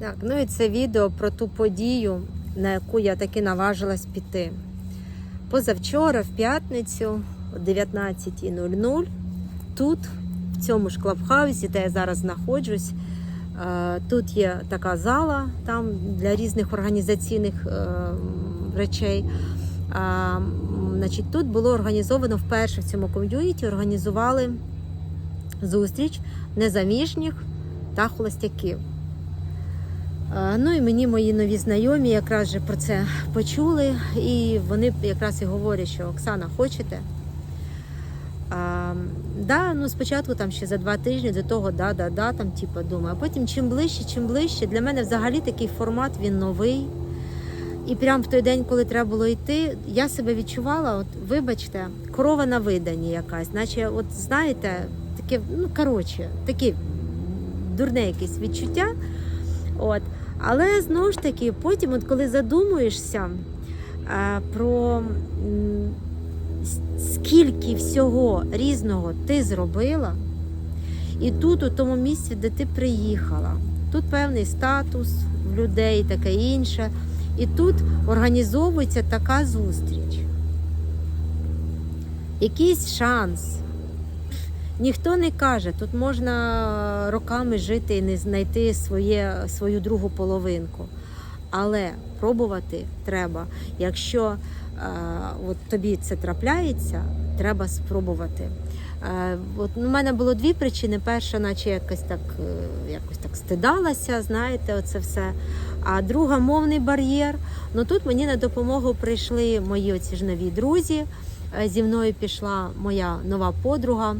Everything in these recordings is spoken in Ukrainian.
Так, ну і це відео про ту подію, на яку я таки наважилась піти. Позавчора, в п'ятницю, о 19.00, тут, в цьому ж клабхаусі, де я зараз знаходжусь, е, тут є така зала там для різних організаційних е, речей. Значить, тут було організовано вперше в цьому ком'юніті, організували зустріч незаміжніх та холостяків. Ну і мені мої нові знайомі якраз же про це почули, і вони якраз і говорять, що Оксана, хочете? А, да, ну спочатку там ще за два тижні до того, да, да, да, там, типу, думаю. А потім чим ближче, чим ближче. Для мене взагалі такий формат він новий. І прямо в той день, коли треба було йти, я себе відчувала, от вибачте, корова на виданні якась, наче, от знаєте, таке, ну коротше, таке дурне якесь відчуття. От. Але знову ж таки, потім, от коли задумуєшся е, про скільки всього різного ти зробила, і тут, у тому місці, де ти приїхала, тут певний статус в людей, таке інше. І тут організовується така зустріч. Якийсь шанс. Ніхто не каже, тут можна роками жити і не знайти своє, свою другу половинку. Але пробувати треба. Якщо е, от тобі це трапляється, треба спробувати. Е, от у мене було дві причини. Перша, наче якось так, е, якось так стидалася, знаєте, оце все. А друга мовний бар'єр. Ну тут мені на допомогу прийшли мої оці ж нові друзі. Е, Зі мною пішла моя нова подруга.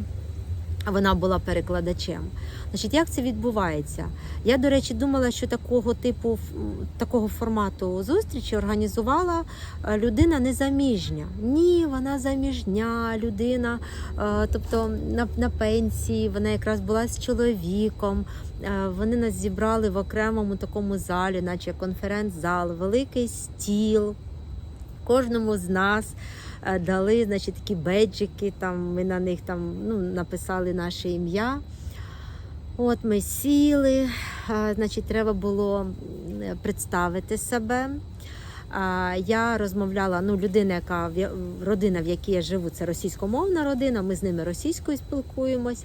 Вона була перекладачем. Значить, як це відбувається? Я, до речі, думала, що такого типу такого формату зустрічі організувала е, людина незаміжня. Ні, вона заміжня, людина, е, тобто на, на пенсії, вона якраз була з чоловіком. Е, Вони нас зібрали в окремому такому залі, наче конференц-зал, великий стіл. Кожному з нас е, дали значить, такі беджики, там, ми на них там, ну, написали наше ім'я. От ми сіли, е, значить, треба було представити себе. Я розмовляла, ну, людина, яка родина, в якій я живу, це російськомовна родина, ми з ними російською спілкуємось.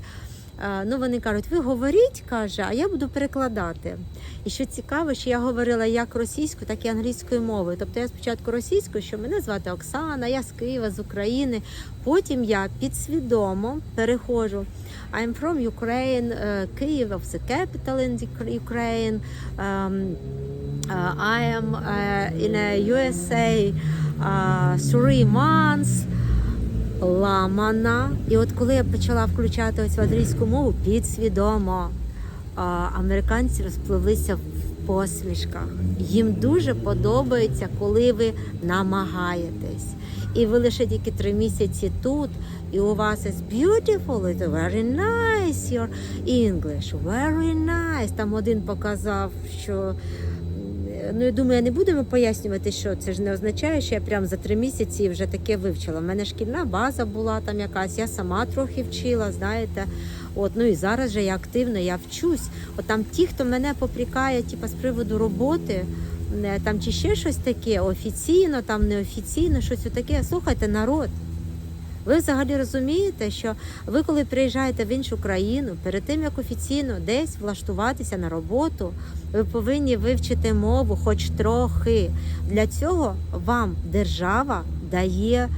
А, Ну, вони кажуть, ви говоріть, каже, а я буду перекладати. І що цікаво, що я говорила як російською, так і англійською мовою. Тобто я спочатку російською, що мене звати Оксана, я з Києва, з України. Потім я підсвідомо переходжу. I'm from Ukraine, Kyiv of the capital in Ukraine. Um, I am in a USA uh, three months. Ламана. І от коли я почала включати ось англійську мову, підсвідомо американці розпливлися в посмішках. Їм дуже подобається, коли ви намагаєтесь. І ви лише тільки три місяці тут, і у вас is beautiful, it's very nice, your English, very nice. Там один показав, що Ну, я думаю, не будемо пояснювати, що це ж не означає, що я прям за три місяці вже таке вивчила. У мене шкільна база була там якась, я сама трохи вчила, знаєте. От, ну і зараз же я активно я вчусь. От там ті, хто мене попрікає, типу, з приводу роботи, там чи ще щось таке, офіційно, там неофіційно, щось таке. Слухайте, народ. Ви взагалі розумієте, що ви, коли приїжджаєте в іншу країну, перед тим як офіційно десь влаштуватися на роботу, ви повинні вивчити мову, хоч трохи. Для цього вам держава дає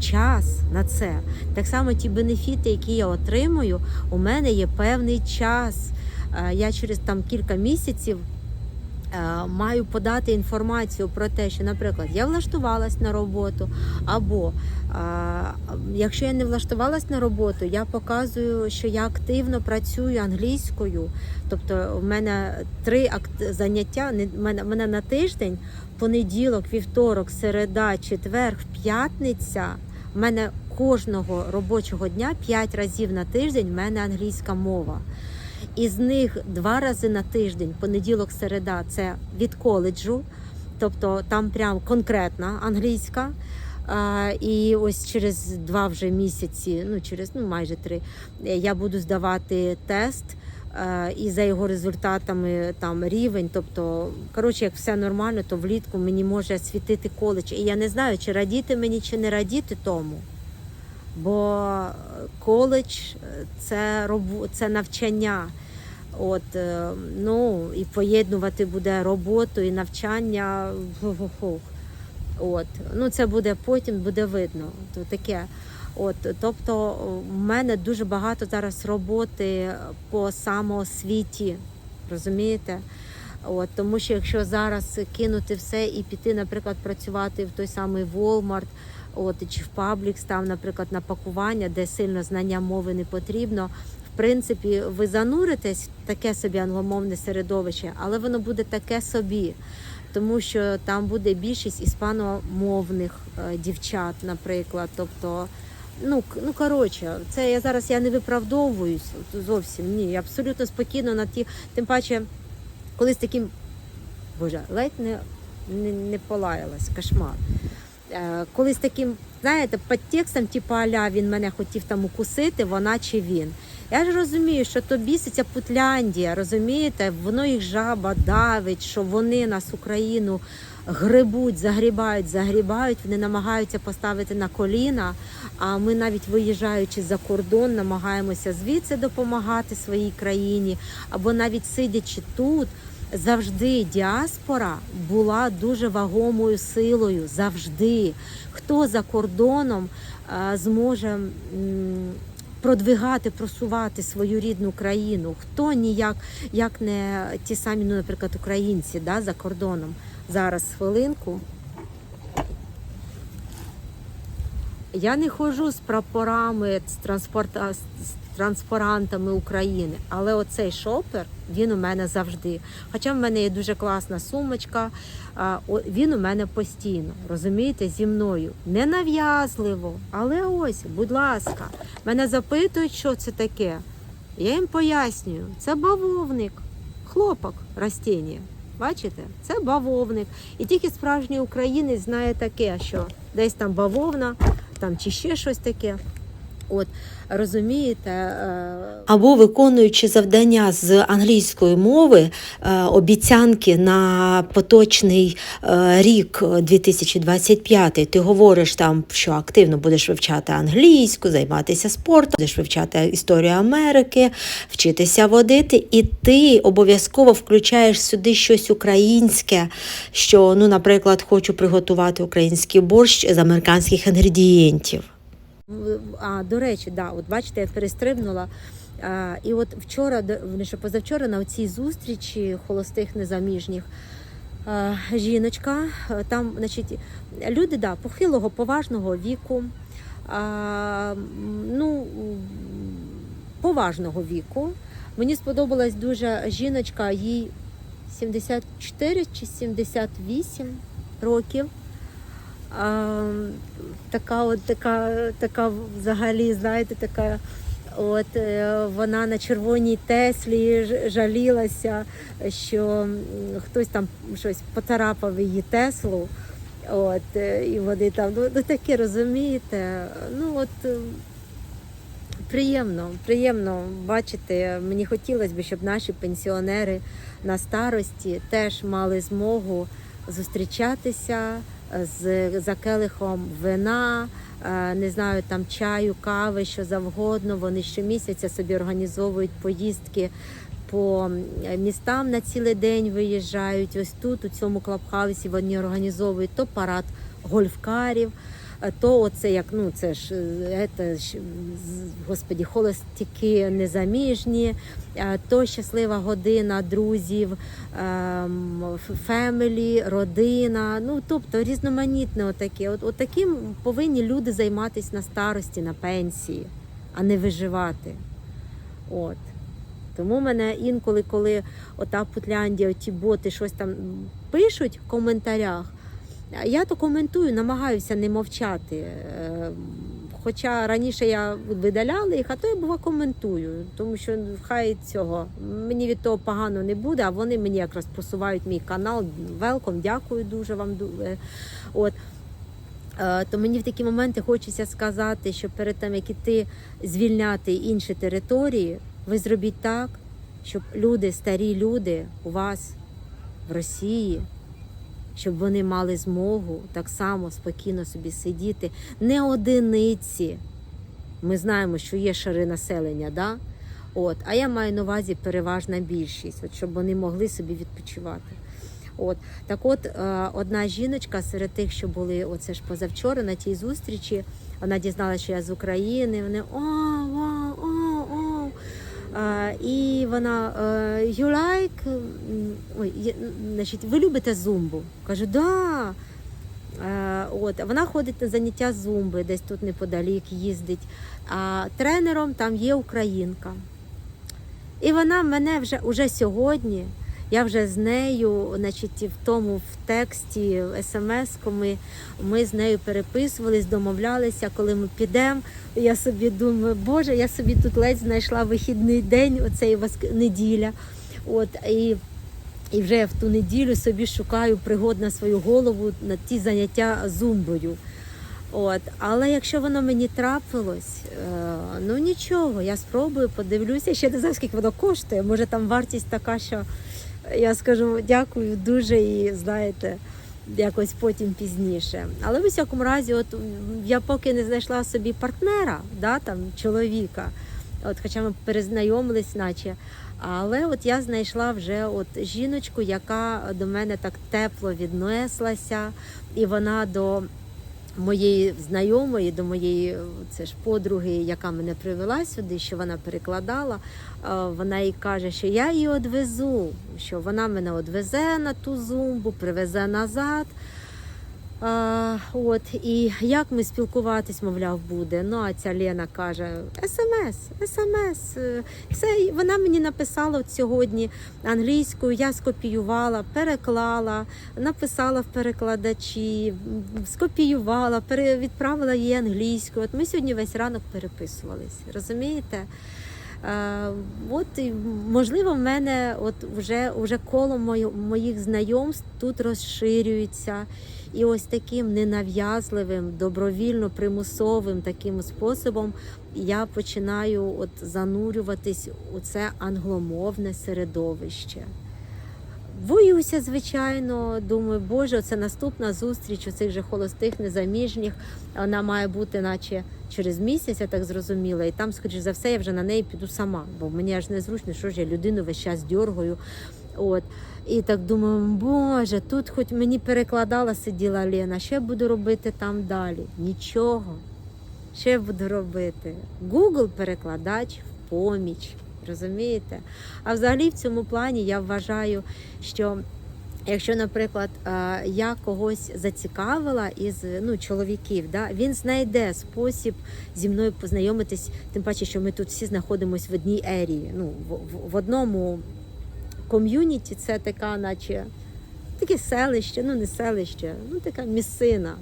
час на це. Так само ті бенефіти, які я отримую, у мене є певний час. Е, Я через там кілька місяців. Е, Маю подати інформацію про те, що, наприклад, я влаштувалась на роботу, або якщо я не влаштувалась на роботу, я показую, що я активно працюю англійською. Тобто, в мене три заняття. в мене, на тиждень, понеділок, вівторок, середа, четвер, п'ятниця. В мене кожного робочого дня п'ять разів на тиждень в мене англійська мова. Із них два рази на тиждень, понеділок, середа, це від коледжу, тобто там прям конкретна англійська. І ось через два вже місяці, ну через ну майже три, я буду здавати тест і за його результатами там рівень. Тобто, коротше, як все нормально, то влітку мені може світити коледж. І я не знаю, чи радіти мені, чи не радіти тому. Бо коледж це робо- це навчання. От, е, ну, і поєднувати буде роботу і навчання. От, ну це буде потім, буде видно. То таке. От, тобто, в мене дуже багато зараз роботи по самоосвіті, розумієте? От, тому що якщо зараз кинути все і піти, наприклад, працювати в той самий Walmart, от, чи в Publix, там, наприклад, на пакування, де сильно знання мови не потрібно, в принципі, ви зануритесь в таке собі англомовне середовище, але воно буде таке собі. Тому що там буде більшість іспаномовних е, дівчат, наприклад. Тобто, ну ну коротше, це я зараз я не виправдовуюсь зовсім. Ні, я абсолютно спокійно на ті, тим паче, коли з таким боже, ледь не, не, не полаялась, кошмар. Е, коли з таким, знаєте, підтекстом, типу аля він мене хотів там укусити, вона чи він. Я ж розумію, що то біситься Путляндія, розумієте, воно їх жаба давить, що вони нас, Україну, грибуть, загрібають, загрібають, вони намагаються поставити на коліна. А ми навіть виїжджаючи за кордон, намагаємося звідси допомагати своїй країні, або навіть сидячи тут. Завжди діаспора була дуже вагомою силою. Завжди. Хто за кордоном зможе продвигати, просувати свою рідну країну? Хто ніяк як не ті самі, ну, наприклад, українці да, за кордоном. Зараз хвилинку. Я не ходжу з прапорами, з, транспорта, транспарантами України, але оцей шопер він у мене завжди. Хоча в мене є дуже класна сумочка, він у мене постійно, розумієте, зі мною. Не нав'язливо, але ось, будь ласка, мене запитують, що це таке. Я їм пояснюю, це бавовник, хлопок растіння. Бачите, це бавовник. І тільки справжній українець знає таке, що десь там бавовна, там чи ще щось таке. От розумієте, е, або виконуючи завдання з англійської мови, е, обіцянки на поточний е, рік 2025, ти говориш там, що активно будеш вивчати англійську, займатися спортом, будеш вивчати історію Америки, вчитися водити, і ти обов'язково включаєш сюди щось українське, що, ну, наприклад, хочу приготувати український борщ з американських інгредієнтів. А, до речі, да, от бачите, я перестрибнула. А, і от вчора, до- позавчора на цій зустрічі холостих незаміжніх а, жіночка, там, значить, люди да, похилого, поважного віку, а, ну, поважного віку. Мені сподобалась дуже жіночка, їй 74 чи 78 років. А, така от така, така взагалі, знаєте, така. От е, вона на червоній Теслі жалілася, що хтось там щось поцарапав її Теслу. От, е, і вони там, ну, ну таке розумієте. Ну от е, приємно, приємно бачити. Мені хотілося б, щоб наші пенсіонери на старості теж мали змогу зустрічатися з за келихом вина, е, не знаю, там чаю, кави, що завгодно. Вони щомісяця собі організовують поїздки по містам на цілий день виїжджають. Ось тут, у цьому клабхаусі, вони організовують то парад гольфкарів. То оце як ну це ж е, це господі, холостяки незаміжні, то щаслива година друзів, ем, фемелі, родина. Ну тобто різноманітне отаке. От, от повинні люди займатися на старості, на пенсії, а не виживати. От. Тому мене інколи, коли ота Путляндія, ті боти щось там пишуть в коментарях, я то коментую, намагаюся не мовчати. Е, Хоча раніше я видаляла їх, а то я бува коментую, тому що хай цього мені від того погано не буде, а вони мені якраз просувають мій канал. Велком, дякую дуже вам. е, От. Е, То мені в такі моменти хочеться сказати, що перед тим, як іти звільняти інші території, ви зробіть так, щоб люди, старі люди у вас в Росії, щоб вони мали змогу так само спокійно собі сидіти, не одиниці. Ми знаємо, що є шари населення, да? От, а я маю на увазі переважна більшість, от, щоб вони могли собі відпочивати. От так, от е, одна жіночка серед тих, що були оце ж позавчора на тій зустрічі, вона дізналася, що я з України. Вони о, о, о. І вона е, you like, ой, значить, ви любите зумбу? Кажу, да. Е, От, вона ходить на заняття зумби, десь тут неподалік їздить. А тренером там є українка. І вона мене вже уже сьогодні. Я вже з нею, значить, в тому в тексті, в смс ми, ми з нею переписувались, домовлялися, коли ми підемо. Я собі думаю, Боже, я собі тут ледь знайшла вихідний день, оцей неділя. От, і, і вже в ту неділю собі шукаю пригод на свою голову на ті заняття зумбою. От, але якщо воно мені трапилось, е, ну нічого, я спробую, подивлюся. Ще не знаю, скільки воно коштує. Може там вартість така, що я скажу дякую дуже і знаєте, якось потім пізніше. Але в усякому разі, от я поки не знайшла собі партнера, да, там, чоловіка, от, хоча ми перезнайомились, наче. Але от я знайшла вже от жіночку, яка до мене так тепло віднеслася, і вона до моєї знайомої, до моєї це ж подруги, яка мене привела сюди, що вона перекладала. е, Вона їй каже, що я її одвезу, що вона мене одвезе на ту зумбу, привезе назад. А, от, і як ми спілкуватись, мовляв, буде. Ну, а ця Лена каже: смс, смс. е, Це вона мені написала от сьогодні англійською, я скопіювала, переклала, написала в перекладачі, скопіювала, відправила її англійською. От ми сьогодні весь ранок переписувались, розумієте? От можливо, в мене от вже, вже коло моїх знайомств тут розширюється. І ось таким ненав'язливим, добровільно примусовим таким способом я починаю от занурюватись у це англомовне середовище. Боюся, звичайно, думаю, боже, це наступна зустріч у цих же холостих, незаміжніх. Вона має бути, наче через місяць, я так зрозуміла. І там, скоріш за все, я вже на неї піду сама, бо мені аж незручно, що ж я людину весь час дьоргаю. От. І так думаю, боже, тут хоч мені перекладала, сиділа Лена, що я буду робити там далі? Нічого. Що я буду робити? Google перекладач в поміч. Розумієте? А взагалі в цьому плані я вважаю, що якщо, наприклад, е, я когось зацікавила із ну, чоловіків, да, він знайде спосіб зі мною познайомитись, тим паче, що ми тут всі знаходимося в одній ерії, ну, в, в, одному ком'юніті, це така, наче таке селище, ну не селище, ну така місцина,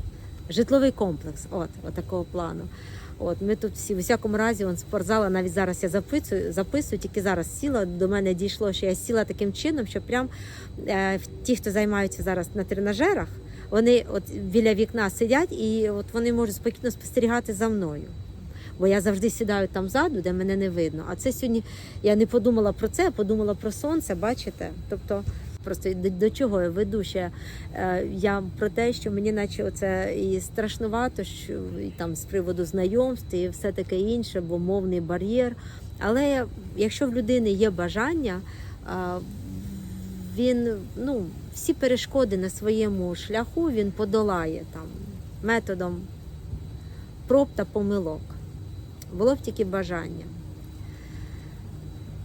житловий комплекс, от, от такого плану. От ми тут всі в усякому разі он спортзала. Навіть зараз я записую, записую, тільки зараз сіла. До мене дійшло, що я сіла таким чином, що прям е, ті, хто займаються зараз на тренажерах, вони от біля вікна сидять і от вони можуть спокійно спостерігати за мною. Бо я завжди сідаю там ззаду, де мене не видно. А це сьогодні я не подумала про це, а подумала про сонце, бачите? Тобто, просто до, до чого я веду ще е, я про те, що мені, наче оце і страшнувато, що і там з приводу знайомств і все таке інше, бо мовний бар'єр. Але якщо в людини є бажання, е, він ну, всі перешкоди на своєму шляху він подолає там методом проб та помилок. Було б тільки бажання.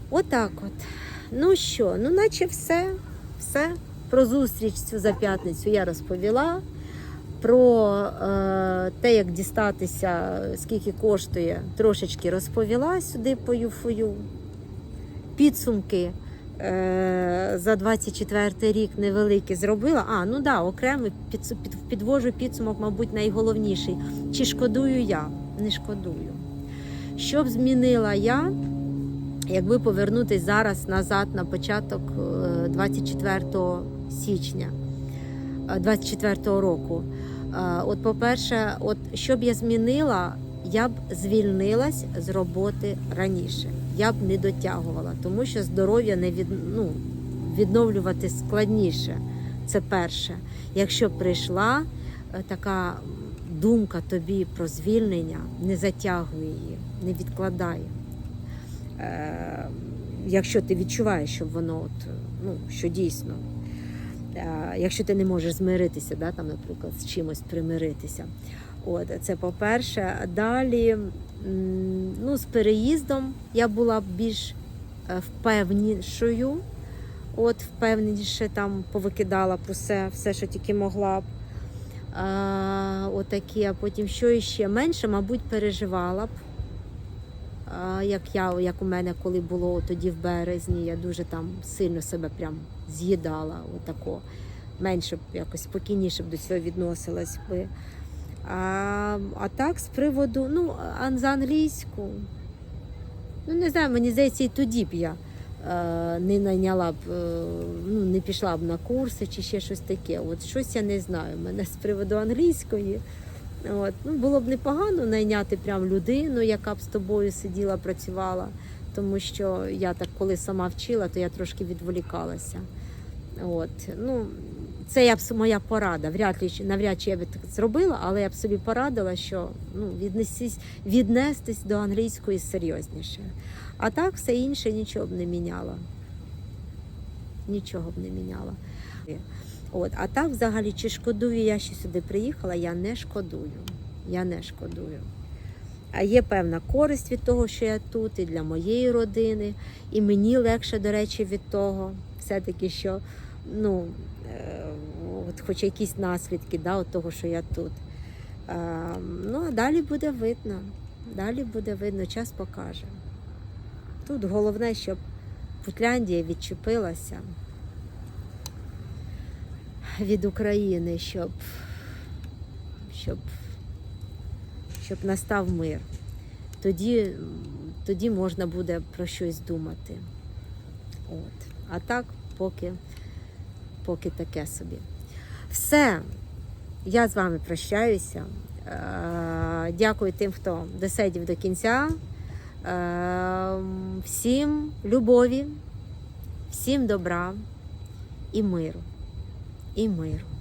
Отак от. Ну що, ну наче все, все. Про зустріч цю за п'ятницю я розповіла. Про е, те, як дістатися, скільки коштує, трошечки розповіла сюди по юфою. Підсумки е, за 24 рік невеликі зробила. А, ну да, під, підвожу підсумок, мабуть, найголовніший. Чи шкодую я? Не шкодую. Що б змінила я, якби повернутись зараз назад на початок е, 24 січня е, 24 року. Е, От, по-перше, от що б я змінила, я б звільнилась з роботи раніше. я б не дотягувала, тому що здоров'я не від, ну, відновлювати складніше. Це перше. Якщо прийшла е, така думка тобі про звільнення, не затягуй її, не відкладай. Е, якщо ти відчуваєш, що воно от, ну, що дійсно. Е, якщо ти не можеш змиритися, да, там, наприклад, з чимось примиритися. От, це по-перше. Далі, ну, з переїздом я була б більш е, впевнішою. От, впевненіше там повикидала б усе, все, що тільки могла б. А, отакі, а потім що іще? Менше, мабуть, переживала б. Як я, як у мене коли було тоді в березні, я дуже там сильно себе прям з'їдала, отако. Менше б якось спокійніше б до цього відносилась би. А, а так, з приводу, ну, за англійську. Ну, не знаю, мені здається, і тоді б я е, не найняла б, е, ну, не пішла б на курси чи ще щось таке. От щось я не знаю. Мене з приводу англійської. От, ну, було б непогано найняти прям людину, яка б з тобою сиділа, працювала. Тому що я так, коли сама вчила, то я трошки відволікалася. От, ну, це я б моя порада. Вряд ли навряд чи я би так зробила, але я б собі порадила, що ну, віднестись до англійської серйозніше. А так все інше нічого б не міняла. Нічого б не міняла. От, а так, взагалі, чи шкодую я, що сюди приїхала, я не шкодую. Я не шкодую. А є певна користь від того, що я тут, і для моєї родини, і мені легше, до речі, від того. Все-таки, що ну, е, от хоч якісь наслідки да, от того, що я тут. Е, ну, а далі буде видно. Далі буде видно, час покаже. Тут головне, щоб Путляндія відчепилася від України, щоб, щоб, щоб настав мир. Тоді, тоді можна буде про щось думати. От. А так, поки, поки таке собі. Все, я з вами прощаюся. Е, Дякую тим, хто досидів до кінця. Е, Всім любові, всім добра і миру. І миру.